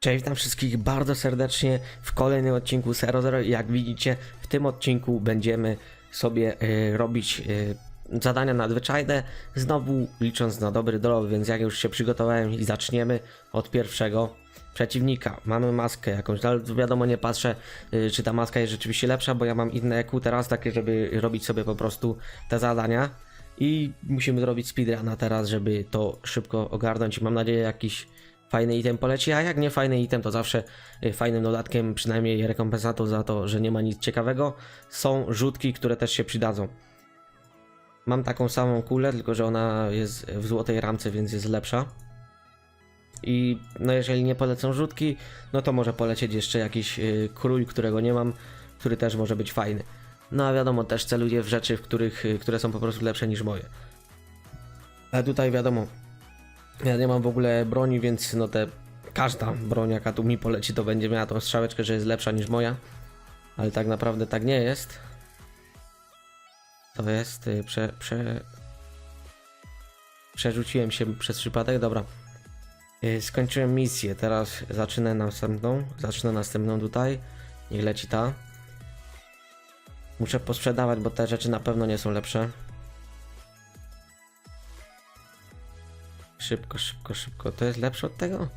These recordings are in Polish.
Cześć, witam wszystkich bardzo serdecznie w kolejnym odcinku 00. Jak widzicie, w tym odcinku będziemy sobie y, robić y, zadania nadzwyczajne, znowu licząc na dobry drog, więc jak już się przygotowałem i zaczniemy od pierwszego przeciwnika. Mamy maskę jakąś, ale wiadomo nie patrzę, y, czy ta maska jest rzeczywiście lepsza, bo ja mam inne EQ teraz, takie, żeby robić sobie po prostu te zadania. I musimy zrobić speedruna teraz, żeby to szybko ogarnąć mam nadzieję jakiś fajny item poleci, a jak nie fajny item, to zawsze y, fajnym dodatkiem, przynajmniej rekompensatą za to, że nie ma nic ciekawego, są rzutki, które też się przydadzą. Mam taką samą kulę, tylko że ona jest w złotej ramce, więc jest lepsza. I no jeżeli nie polecą rzutki, no to może polecieć jeszcze jakiś y, krój, którego nie mam, który też może być fajny. No a wiadomo, też celuję w rzeczy, w których, y, które są po prostu lepsze niż moje. A tutaj wiadomo, ja nie mam w ogóle broni, więc no te każda broń jaka tu mi poleci to będzie miała tą strzałeczkę, że jest lepsza niż moja. Ale tak naprawdę tak nie jest. To jest y, prze, prze... Przerzuciłem się przez przypadek, dobra. Y, Skończyłem misję, teraz zacznę następną. Zacznę następną tutaj. Niech leci ta. Muszę posprzedawać, bo te rzeczy na pewno nie są lepsze. Szybko, szybko, szybko. To jest lepsze od tego?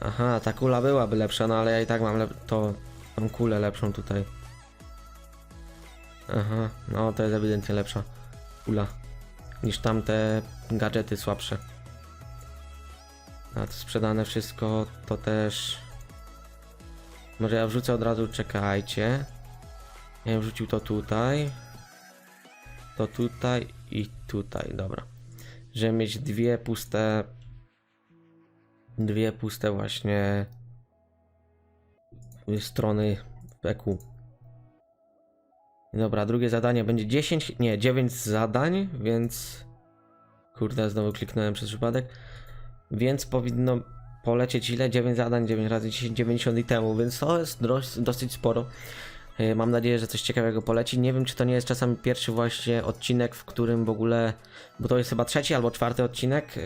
Aha, ta kula byłaby lepsza, no ale ja i tak mam to tą kulę lepszą tutaj. Aha, no to jest ewidentnie lepsza kula niż tamte gadżety słabsze. A to sprzedane wszystko to też. Może ja wrzucę od razu, czekajcie. Ja wrzucił to tutaj. To tutaj i tutaj, dobra żeby mieć dwie puste dwie puste właśnie strony EQ. Dobra, drugie zadanie będzie 10, nie, 9 zadań, więc kurde, znowu kliknąłem przez przypadek. Więc powinno polecieć ile? 9 zadań, 9 razy 10, 90 i temu, więc to jest dosyć sporo. Yy, Mam nadzieję, że coś ciekawego poleci. Nie wiem, czy to nie jest czasami pierwszy właśnie odcinek, w którym w ogóle, bo to jest chyba trzeci albo czwarty odcinek yy,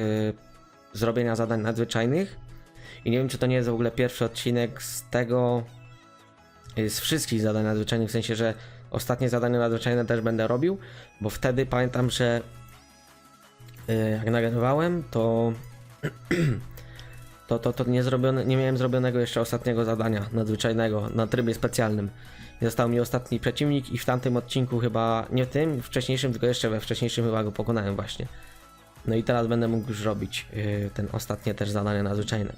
zrobienia zadań nadzwyczajnych. I nie wiem, czy to nie jest w ogóle pierwszy odcinek z tego, yy, z wszystkich zadań nadzwyczajnych, w sensie, że ostatnie zadania nadzwyczajne też będę robił, bo wtedy pamiętam, że jak nagrywałem, to to, to, to nie, zrobione, nie miałem zrobionego jeszcze ostatniego zadania nadzwyczajnego na trybie specjalnym. Został mi ostatni przeciwnik i w tamtym odcinku chyba, nie tym, wcześniejszym, tylko jeszcze we wcześniejszym chyba go pokonałem właśnie. No i teraz będę mógł już robić yy, ten ostatnie też zadanie nadzwyczajne.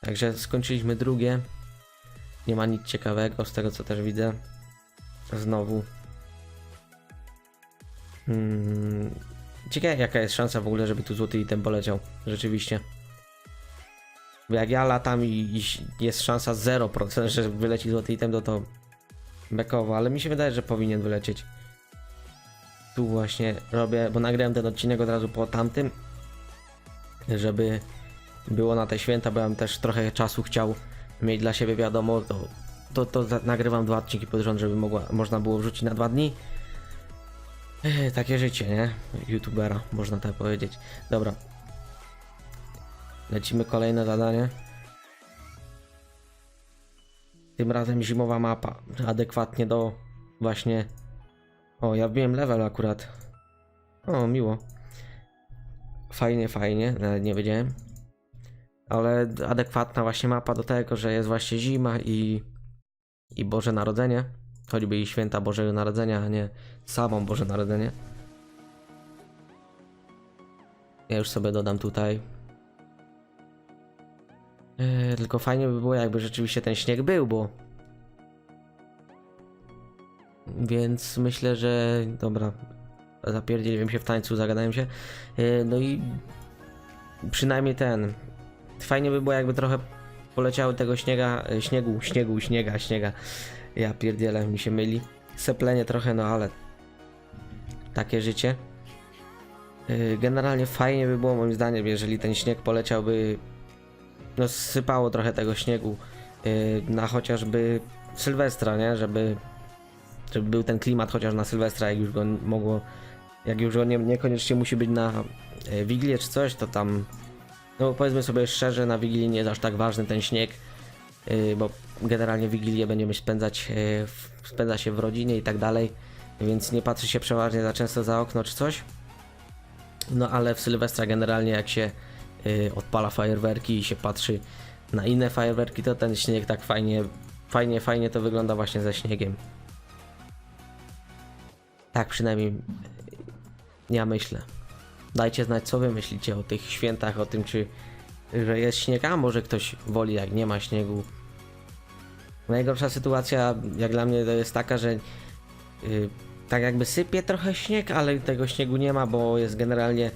Także skończyliśmy drugie. Nie ma nic ciekawego z tego co też widzę. Znowu. Hmm. Ciekawe jaka jest szansa w ogóle, żeby tu złoty item poleciał. Rzeczywiście. Jak ja latam i, jest szansa 0%, że wyleci złoty item, to to bekowo, ale mi się wydaje, że powinien wylecieć. Tu właśnie robię, bo nagrałem ten odcinek od razu po tamtym, żeby było na te święta, bo ja bym też trochę czasu chciał mieć dla siebie, wiadomo, to, to, to nagrywam dwa odcinki pod rząd, żeby mogła, można było wrzucić na dwa dni. Ech, takie życie, nie? Youtubera, można tak powiedzieć. Dobra, Lecimy kolejne zadanie. Tym razem zimowa mapa. Adekwatnie do właśnie. O, ja wbiłem level akurat. O, miło. Fajnie, fajnie, nawet nie wiedziałem. Ale adekwatna właśnie mapa do tego, że jest właśnie zima i, i Boże Narodzenie. Choćby i święta Bożego Narodzenia, a nie samo Boże Narodzenie. Ja już sobie dodam tutaj Yy, tylko fajnie by było, jakby rzeczywiście ten śnieg był, bo. Więc myślę, że. Dobra. Zapierdzieliłem się w tańcu, zagadałem się. Yy, no i. Przynajmniej ten. Fajnie by było, jakby trochę poleciały tego śniega. yy, Śniegu, śniegu, śniega, śniega. Ja pierdzielę, mi się myli. Seplenie trochę, no ale. Takie życie. Yy, Generalnie fajnie by było, moim zdaniem, jeżeli ten śnieg poleciałby no sypało trochę tego śniegu yy, na chociażby Sylwestra, nie? Żeby, żeby był ten klimat chociaż na Sylwestra, jak już go mogło, jak już go nie, niekoniecznie musi być na yy, Wigilię czy coś, to tam No powiedzmy sobie szczerze, na Wigilii nie jest aż tak ważny ten śnieg, yy, bo generalnie Wigilię będziemy spędzać, spędza się w rodzinie i tak dalej, więc nie patrzy się przeważnie za często za okno czy coś. No ale w Sylwestra generalnie jak się odpala fajerwerki i się patrzy na inne fajerwerki, to ten śnieg tak fajnie, fajnie, fajnie to wygląda właśnie ze śniegiem. Tak przynajmniej ja myślę. Dajcie znać, co wy myślicie o tych świętach, o tym, czy że jest śnieg, a może ktoś woli, jak nie ma śniegu. Najgorsza sytuacja, jak dla mnie, to jest taka, że yy, tak jakby sypie trochę śnieg, ale tego śniegu nie ma, bo jest generalnie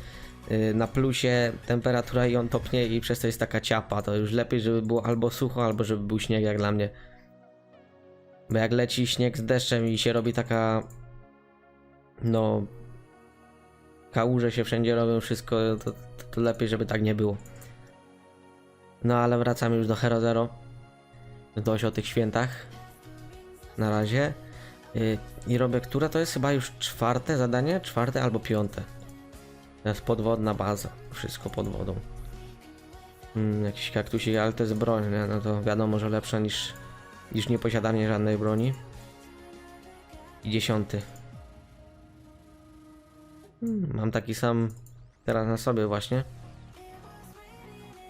na plusie temperatura i on topnie i przez to jest taka ciapa. To już lepiej, żeby było albo sucho, albo żeby był śnieg, jak dla mnie. Bo jak leci śnieg z deszczem i się robi taka no kałuże się wszędzie robią, wszystko, to, to, to lepiej, żeby tak nie było. No ale wracamy już do Hero Zero. Dość o tych świętach. Na razie. Yy, I robię, które to jest chyba już czwarte zadanie? Czwarte albo piąte. To jest podwodna baza. Wszystko pod wodą. Mm, jakiś kaktusik, ale to jest broń, nie? No to wiadomo, że lepsza niż, niż nieposiadanie żadnej broni. I dziesiąty. Hmm, Mam taki sam teraz na sobie właśnie.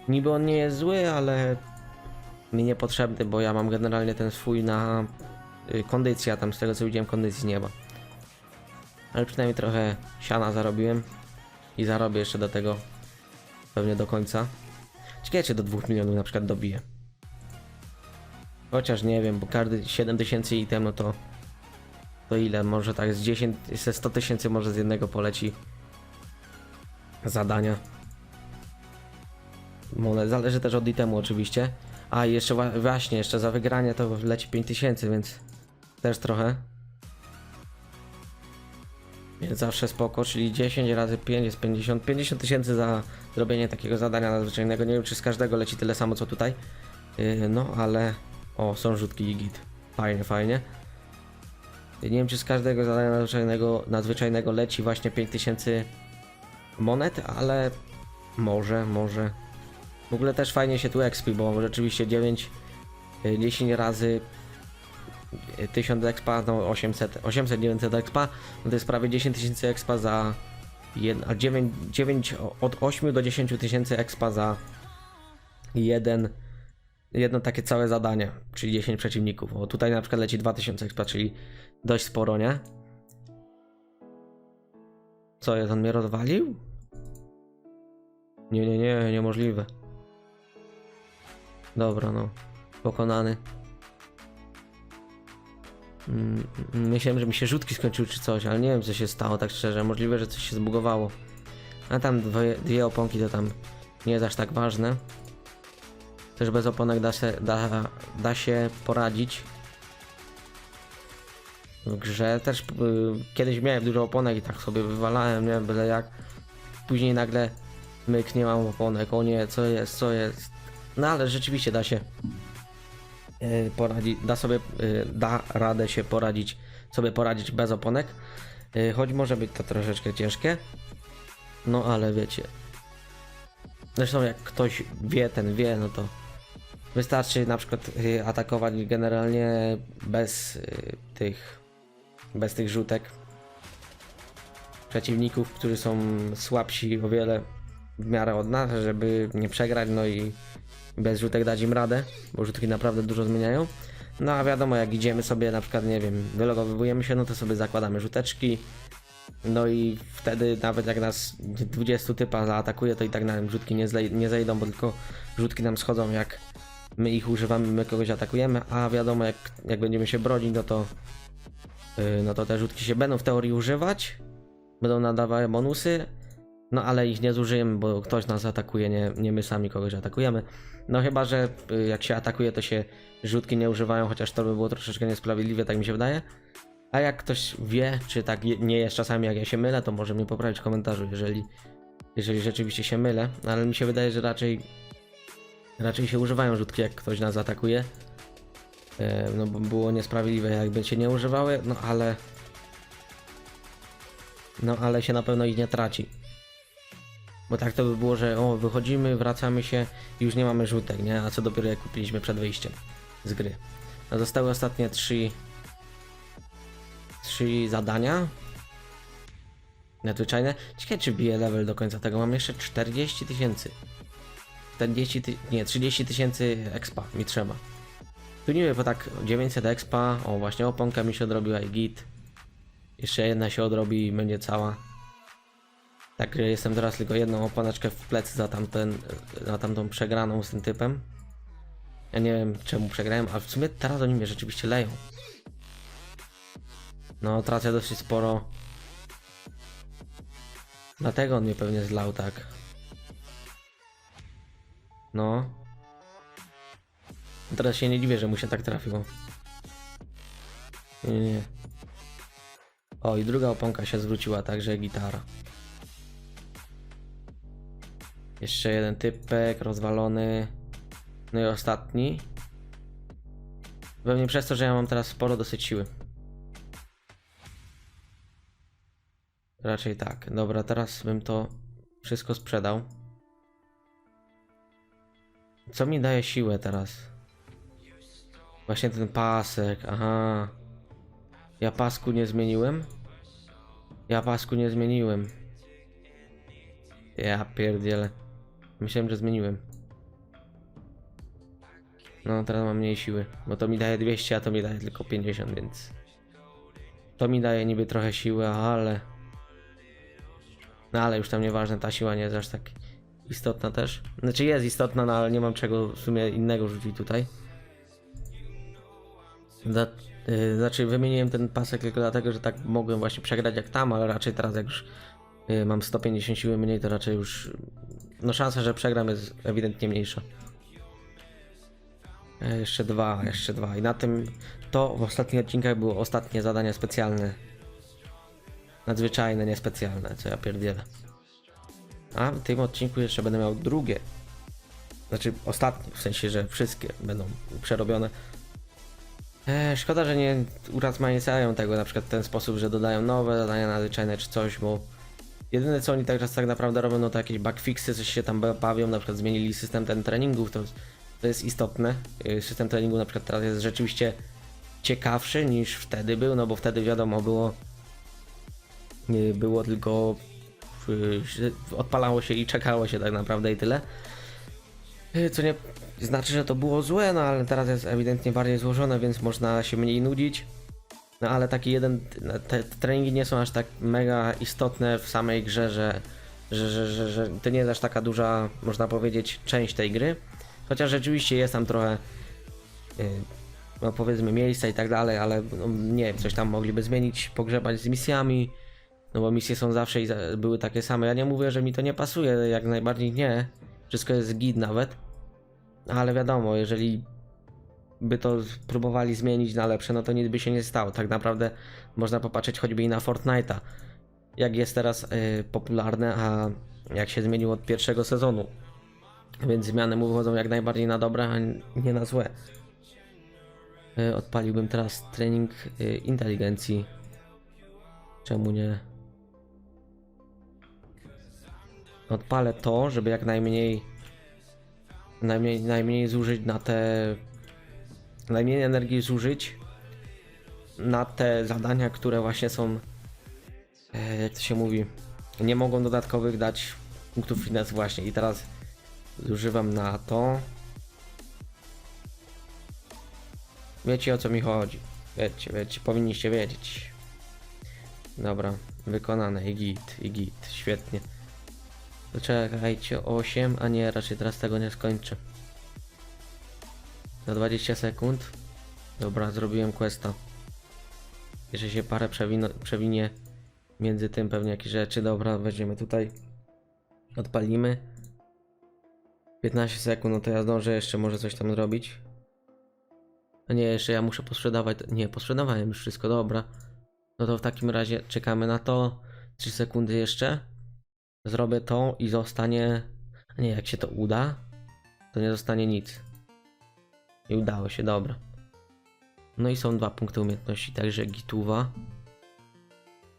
Niby on nie jest zły, ale mi niepotrzebny, bo ja mam generalnie ten swój na y, kondycja, tam z tego co widziałem kondycji nie ma. Ale przynajmniej trochę siana zarobiłem i zarobię jeszcze do tego pewnie do końca. Ciekawe czy do 2 milionów na przykład dobiję. Chociaż nie wiem, bo każdy 7000 item no to to ile? Może tak z 10, ze 100 tysięcy może z jednego poleci zadania. Monet, zależy też od itemu oczywiście. A jeszcze właśnie, jeszcze za wygranie to leci 5000, więc też trochę. Więc zawsze spoko, czyli 10 razy 5 jest 50, 50 tysięcy za zrobienie takiego zadania nadzwyczajnego. Nie wiem czy z każdego leci tyle samo co tutaj. Yy, no ale... O, są rzutki i git. Fajnie, fajnie. Nie wiem, czy z każdego zadania nadzwyczajnego, nadzwyczajnego leci właśnie 5000 monet, ale może, może. W ogóle też fajnie się tu expi, bo rzeczywiście 9, y, 10 razy y, 1000 expa, no 800, 800, 900 expa, no to jest prawie 10 tysięcy expa za jed, a 9, 9 od 8 do 10 tysięcy expa za jeden jedno takie całe zadanie, czyli 10 przeciwników. O, tutaj na przykład leci 2000 expa, czyli dość sporo, nie? Co, jest on mnie rozwalił? Nie, nie, nie, niemożliwe. Dobra, no. Pokonany. Mm, mm, Myślałem, że mi się rzutki skończyły czy coś, ale nie wiem co się stało tak szczerze. Możliwe, że coś się zbugowało. A tam dwie, dwie oponki to tam nie jest aż tak ważne. Też bez oponek da się, da, da się poradzić. W grze też y, kiedyś miałem dużo oponek i tak sobie wywalałem, nie wiem, byle jak. Później nagle myk, nie mam oponek, o nie, co jest, co jest. No ale rzeczywiście da się y, poradzić, da sobie, y, da radę się poradzić, sobie poradzić bez oponek. Y, choć może być to troszeczkę ciężkie. No ale wiecie. Zresztą jak ktoś wie, ten wie, no to Wystarczy na przykład atakować generalnie bez tych bez tych rzutek przeciwników, którzy są słabsi o wiele w miarę od nas, żeby nie przegrać, no i bez rzutek dać im radę, bo rzutki naprawdę dużo zmieniają. No a wiadomo, jak idziemy sobie na przykład, nie wiem, wylogowujemy się, no to sobie zakładamy rzuteczki. No i wtedy nawet jak nas 20 typa zaatakuje, to i tak nam rzutki nie, nie zejdą, bo tylko rzutki nam schodzą jak my ich używamy, my kogoś atakujemy, a wiadomo jak, jak będziemy się bronić, no to yy, no to te rzutki się będą w teorii używać, będą nadawały bonusy, no ale ich nie zużyjemy, bo ktoś nas atakuje, nie, nie my sami kogoś atakujemy. No chyba, że yy, jak się atakuje, to się rzutki nie używają, chociaż to by było troszeczkę niesprawiedliwe, tak mi się wydaje. A jak ktoś wie, czy tak nie jest czasami, jak ja się mylę, to może mnie poprawić w komentarzu, jeżeli, jeżeli rzeczywiście się mylę, ale mi się wydaje, że raczej Raczej się używają rzutki, jak ktoś nas atakuje. E, No bo było niesprawiedliwe, jakby się nie używały, no ale. No ale się na pewno ich nie traci. Bo tak to by było, że o, wychodzimy, wracamy się i już nie mamy żółtek, nie? A co dopiero jak kupiliśmy przed wyjściem z gry. A zostały ostatnie trzy... Trzy zadania. Nadzwyczajne. Ciekawe czy bije level do końca tego. Mam jeszcze 40 tysięcy. 40 ty... nie, 30 tysięcy expa mi trzeba. Tu niby po tak 900 expa. O, właśnie oponka mi się odrobiła i git. Jeszcze jedna się odrobi i będzie cała. Także jestem teraz tylko jedną oponeczkę w plecy za, tamten, za tamtą przegraną z tym typem. Ja nie wiem czemu przegrałem, ale w sumie teraz oni mnie rzeczywiście leją. No, tracę dosyć sporo. Dlatego on mnie pewnie zlał tak. No. Teraz się nie dziwię, że mu się tak trafiło. Nie, nie. O, i druga oponka się zwróciła, także gitara. Jeszcze jeden typek rozwalony. No i ostatni. Pewnie przez to, że ja mam teraz sporo dosyć siły. Raczej tak. Dobra, teraz bym to wszystko sprzedał. Co mi daje siłę teraz? Właśnie ten pasek, aha. Ja pasku nie zmieniłem? Ja pasku nie zmieniłem. Ja pierdzielę. Myślałem, że zmieniłem. No, teraz mam mniej siły, bo to mi daje 200, a to mi daje tylko 50, więc... To mi daje niby trochę siły, ale... No ale już tam nieważne, ta siła nie jest aż tak istotna też. Znaczy jest istotna, no ale nie mam czego w sumie innego rzucić tutaj. Yy, znaczy wymieniłem ten pasek tylko dlatego, że tak mogłem właśnie przegrać jak tam, ale raczej teraz jak już yy, mam 150 siły mniej, to raczej już... No szansa, że przegram jest ewidentnie mniejsza. E, Jeszcze dwa, jeszcze dwa. I na tym to w ostatnich odcinkach było ostatnie zadania specjalne. Nadzwyczajne, niespecjalne, co ja pierdzielę. A w tym odcinku jeszcze będę miał drugie. Znaczy ostatnie, w sensie, że wszystkie będą przerobione. E, szkoda, że nie urozmaicają tego na przykład w ten sposób, że dodają nowe zadania nadzwyczajne czy coś, bo jedyne co oni teraz tak naprawdę robią, no to jakieś bugfixy, coś się tam bawią, na przykład zmienili system ten treningów, to to jest istotne. Y, System treningu na przykład teraz jest rzeczywiście ciekawszy niż wtedy był, no bo wtedy wiadomo było y, było tylko y, odpalało się i czekało się tak naprawdę i tyle. Co nie znaczy, że to było złe, no ale teraz jest ewidentnie bardziej złożone, więc można się mniej nudzić. No ale taki jeden, te treningi nie są aż tak mega istotne w samej grze, że, że, że, że, że to nie jest aż taka duża, można powiedzieć, część tej gry. Chociaż rzeczywiście jest tam trochę, yy, no powiedzmy, miejsca i tak dalej, ale no, nie wiem, coś tam mogliby zmienić, pogrzebać z misjami. No bo misje są zawsze i były takie same. Ja nie mówię, że mi to nie pasuje, jak najbardziej nie. Wszystko jest git nawet. Ale wiadomo, jeżeli by to próbowali zmienić na lepsze, no to nic by się nie stało. Tak naprawdę można popatrzeć choćby i na Fortnite'a. Jak jest teraz yy, popularne, a jak się zmieniło od pierwszego sezonu. Więc zmiany mu wychodzą jak najbardziej na dobre, a nie na złe. Y, Odpaliłbym teraz trening y, inteligencji. Czemu nie? Odpalę to, żeby jak najmniej najmniej, najmniej zużyć na te najmniej energii zużyć na te zadania, które właśnie są e, jak to się mówi nie mogą dodatkowych dać punktów fitness właśnie. I teraz zużywam na to. Wiecie o co mi chodzi. Wiecie, wiecie, powinniście wiedzieć. Dobra, wykonane. I git, i git, świetnie. Czekajcie 8, a nie, raczej teraz tego nie skończę za 20 sekund dobra, zrobiłem questa jeszcze się parę przewino, przewinie między tym pewnie jakieś rzeczy, dobra, weźmiemy tutaj odpalimy 15 sekund, no to ja zdążę jeszcze może coś tam zrobić. A nie, jeszcze ja muszę posprzedawać. Nie, posprzedawałem już wszystko, dobra. No to w takim razie czekamy na to. 3 sekundy jeszcze. Zrobię to i zostanie. Nie, jak się to uda, to nie zostanie nic. I udało się, dobra. No i są dwa punkty umiejętności, także gituwa.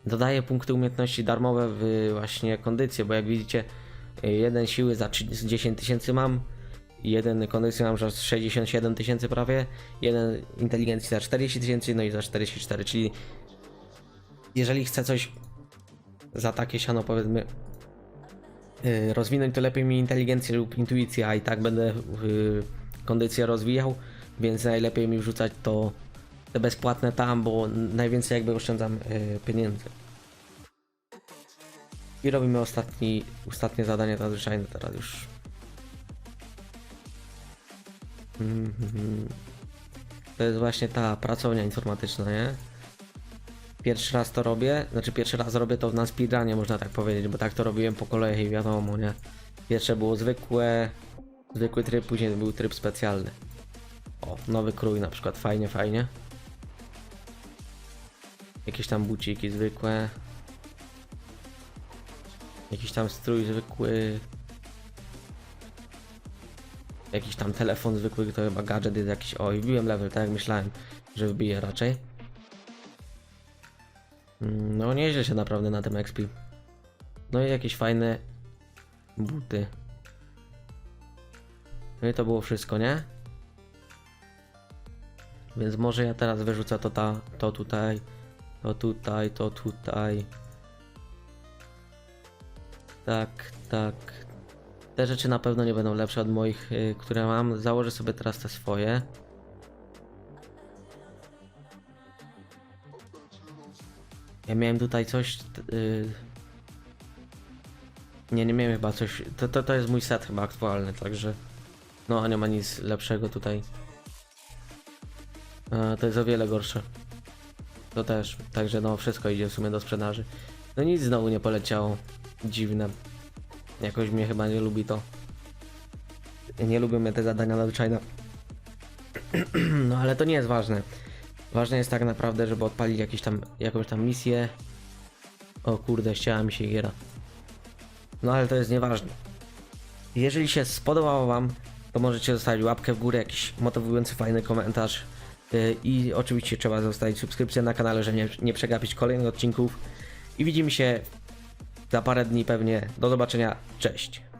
Dodaję punkty umiejętności darmowe w właśnie kondycję, bo jak widzicie, Jeden siły za 30 10 tysięcy mam, jeden kondycji mam za 67 tysięcy prawie, jeden inteligencji za 40 tysięcy, no i za 44, czyli jeżeli chcę coś za takie siano powiedzmy y, rozwinąć, to lepiej mi inteligencję lub intuicję, a i tak będę y, kondycję rozwijał, więc najlepiej mi wrzucać to te bezpłatne tam, bo najwięcej jakby oszczędzam y, pieniędzy. I robimy ostatni, ostatnie zadanie nadzwyczajne teraz już. Mhm. To jest właśnie ta pracownia informatyczna, nie? Pierwszy raz to robię, znaczy pierwszy raz robię to na speedrunie można tak powiedzieć, bo tak to robiłem po kolei, wiadomo, nie? Pierwsze było zwykłe, zwykły tryb, później był tryb specjalny. O, nowy krój na przykład, fajnie, fajnie. Jakieś tam buciki zwykłe. Jakiś tam strój zwykły. Jakiś tam telefon zwykły, to chyba gadżet jest jakiś. O, i wbiłem level, tak jak myślałem, że wbiję raczej. Mm, No, nieźle się naprawdę na tym XP. No i jakieś fajne buty. No i to było wszystko, nie? Więc może ja teraz wyrzucę to, ta, to tutaj, to tutaj, to tutaj. Tak, tak. Te rzeczy na pewno nie będą lepsze od moich, y, które mam. Założę sobie teraz te swoje. Ja miałem tutaj coś. y, Nie, nie miałem chyba coś. To, to, to jest mój set chyba aktualny, także. No, nie ma nic lepszego tutaj. A, to jest o wiele gorsze. To też. Także no, wszystko idzie w sumie do sprzedaży. No nic znowu nie poleciało. Dziwne. Jakoś mnie chyba nie lubi to. Nie lubią mnie te zadania nadzwyczajne. No ale to nie jest ważne. Ważne jest tak naprawdę, żeby odpalić jakiś tam, jakąś tam misję. O kurde, ścięła mi się giera. No ale to jest nieważne. Jeżeli się spodobało Wam, to możecie zostawić łapkę w górę, jakiś motywujący, fajny komentarz. Yy, I oczywiście trzeba zostawić subskrypcję na kanale, żeby nie, nie przegapić kolejnych odcinków. I widzimy się za parę dni pewnie. Do zobaczenia. Cześć.